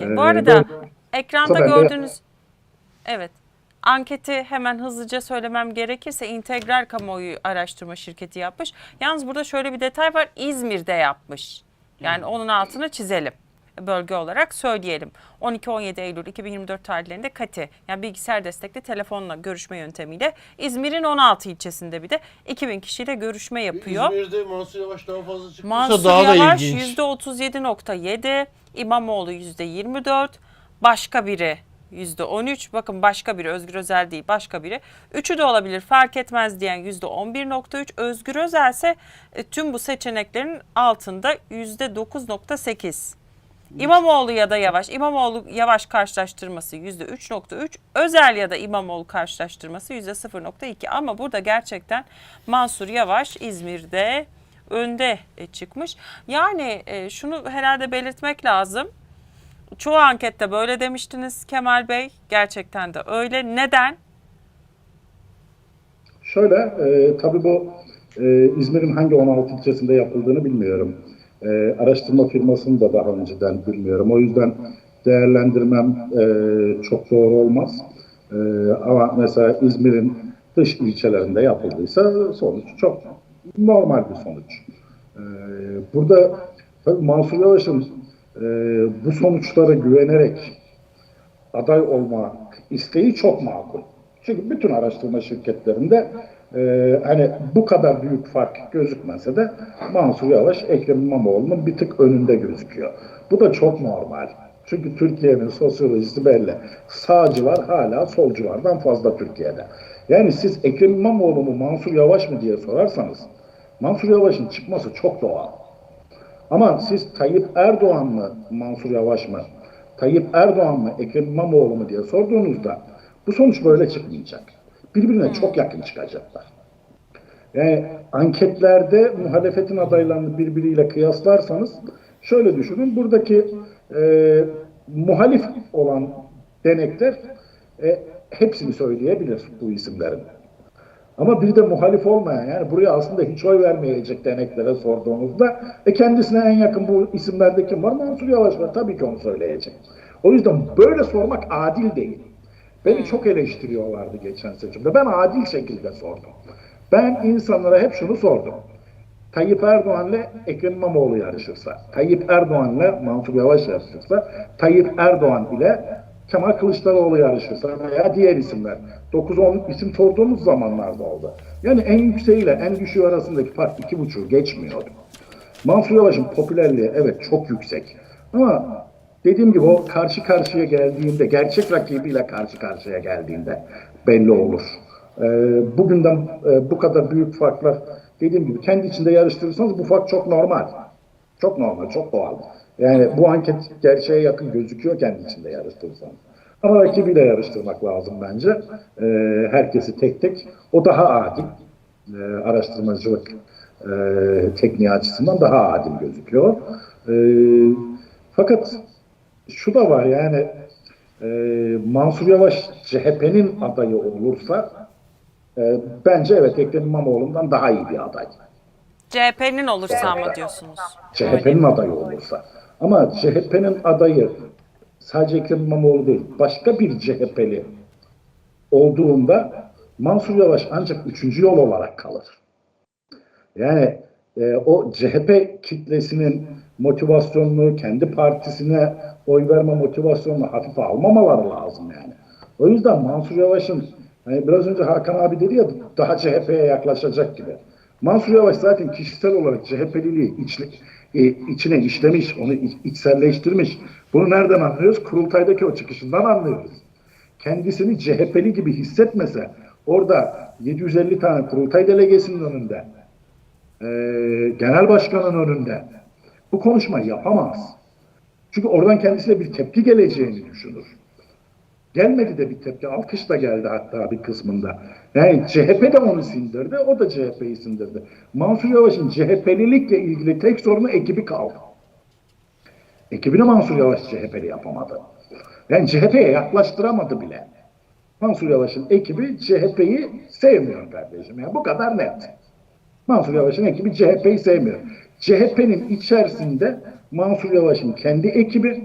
Bu Ee, arada ben- ekranda de- gördüğünüz evet anketi hemen hızlıca söylemem gerekirse integral kamuoyu araştırma şirketi yapmış. Yalnız burada şöyle bir detay var İzmir'de yapmış. Yani onun altını çizelim bölge olarak söyleyelim. 12-17 Eylül 2024 tarihlerinde KATİ yani bilgisayar destekli telefonla görüşme yöntemiyle İzmir'in 16 ilçesinde bir de 2000 kişiyle görüşme yapıyor. İzmir'de Mansur Yavaş daha fazla çıktıysa Mansur daha da Yavaş ilginç. %37.7, İmamoğlu %24, başka biri %13. Bakın başka biri Özgür Özel değil başka biri. Üçü de olabilir fark etmez diyen %11.3. Özgür Özel ise e, tüm bu seçeneklerin altında %9.8. İmamoğlu ya da Yavaş. İmamoğlu Yavaş karşılaştırması %3.3. Özel ya da İmamoğlu karşılaştırması %0.2. Ama burada gerçekten Mansur Yavaş İzmir'de önde e, çıkmış. Yani e, şunu herhalde belirtmek lazım. Çoğu ankette böyle demiştiniz Kemal Bey. Gerçekten de öyle. Neden? Şöyle, e, tabii bu e, İzmir'in hangi 16 ilçesinde yapıldığını bilmiyorum. E, araştırma firmasını da daha önceden bilmiyorum. O yüzden değerlendirmem e, çok doğru olmaz. E, ama mesela İzmir'in dış ilçelerinde yapıldıysa sonuç çok normal bir sonuç. E, burada tabii Mansur Yavaş'ın e, bu sonuçlara güvenerek aday olmak isteği çok makul. Çünkü bütün araştırma şirketlerinde e, hani bu kadar büyük fark gözükmese de Mansur Yavaş Ekrem İmamoğlu'nun bir tık önünde gözüküyor. Bu da çok normal. Çünkü Türkiye'nin sosyolojisi belli. Sağcılar hala solculardan fazla Türkiye'de. Yani siz Ekrem İmamoğlu mu Mansur Yavaş mı diye sorarsanız Mansur Yavaş'ın çıkması çok doğal. Ama siz Tayyip Erdoğan mı, Mansur Yavaş mı, Tayyip Erdoğan mı, Ekrem İmamoğlu mu diye sorduğunuzda bu sonuç böyle çıkmayacak. Birbirine çok yakın çıkacaklar. Yani anketlerde muhalefetin adaylarını birbiriyle kıyaslarsanız şöyle düşünün. Buradaki e, muhalif olan denekler e, hepsini söyleyebilir bu isimlerin. Ama bir de muhalif olmayan yani buraya aslında hiç oy vermeyecek deneklere sorduğunuzda e kendisine en yakın bu isimlerde kim var? Mansur Yavaş var. Tabii ki onu söyleyecek. O yüzden böyle sormak adil değil. Beni çok eleştiriyorlardı geçen seçimde. Ben adil şekilde sordum. Ben insanlara hep şunu sordum. Tayyip Erdoğan'la Ekrem İmamoğlu yarışırsa, Tayyip Erdoğan'la Mansur Yavaş yarışırsa, Tayyip Erdoğan ile Kemal Kılıçdaroğlu yarışırsa veya diğer isimler. 9-10 isim sorduğumuz zamanlarda oldu. Yani en yükseğiyle en düşüğü arasındaki fark 2,5 geçmiyordu. Mansur Yavaş'ın popülerliği evet çok yüksek. Ama dediğim gibi o karşı karşıya geldiğinde, gerçek rakibiyle karşı karşıya geldiğinde belli olur. Ee, bugünden e, bu kadar büyük farklar dediğim gibi kendi içinde yarıştırırsanız bu fark çok normal. Çok normal, çok doğal. Yani bu anket gerçeğe yakın gözüküyor kendi içinde yarıştırırsanız. Ama rakibiyle yarıştırmak lazım bence. Ee, herkesi tek tek. O daha adil. Ee, araştırmacılık e, tekniği açısından daha adil gözüküyor. Ee, fakat şu da var yani e, Mansur Yavaş CHP'nin adayı olursa e, bence evet Ekrem İmamoğlu'ndan daha iyi bir aday. CHP'nin olursa mı diyorsunuz? CHP'nin adayı olursa. Ama CHP'nin adayı sadece Ekrem İmamoğlu değil, başka bir CHP'li olduğunda Mansur Yavaş ancak üçüncü yol olarak kalır. Yani e, o CHP kitlesinin motivasyonunu, kendi partisine oy verme motivasyonunu hafife almamaları lazım yani. O yüzden Mansur Yavaş'ın hani biraz önce Hakan abi dedi ya daha CHP'ye yaklaşacak gibi. Mansur Yavaş zaten kişisel olarak CHP'liliği içli, e, içine işlemiş, onu iç- içselleştirmiş. Bunu nereden anlıyoruz? Kurultaydaki o çıkışından anlıyoruz. Kendisini CHP'li gibi hissetmese orada 750 tane kurultay delegesinin önünde e, genel başkanın önünde bu konuşmayı yapamaz. Çünkü oradan kendisine bir tepki geleceğini düşünür. Gelmedi de bir tepki. Alkış da geldi hatta bir kısmında. Yani CHP de onu sindirdi. O da CHP'yi sindirdi. Mansur Yavaş'ın CHP'lilikle ilgili tek sorunu ekibi kaldı. Ekibini Mansur Yavaş CHP'li yapamadı. Yani CHP'ye yaklaştıramadı bile. Mansur Yavaş'ın ekibi CHP'yi sevmiyor kardeşim. Yani bu kadar net. Mansur Yavaş'ın ekibi CHP'yi sevmiyor. CHP'nin içerisinde Mansur Yavaş'ın kendi ekibi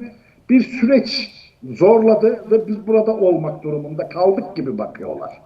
bir süreç zorladı ve biz burada olmak durumunda kaldık gibi bakıyorlar.